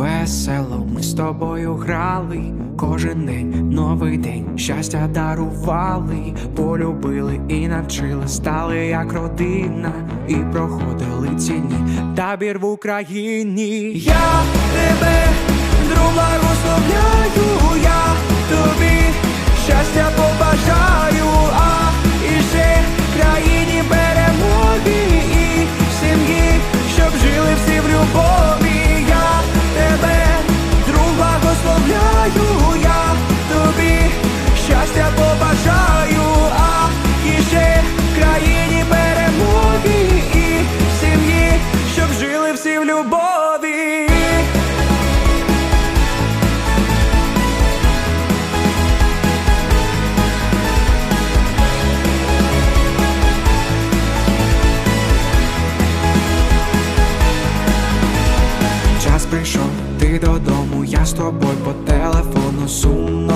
весело, ми з тобою грали. Кожен день, новий день, щастя дарували, полюбили і навчили, стали як родина, і проходили ціні табір в Україні. Я тебе, любові. Час прийшов, ти додому, я з тобою по телефону сумно.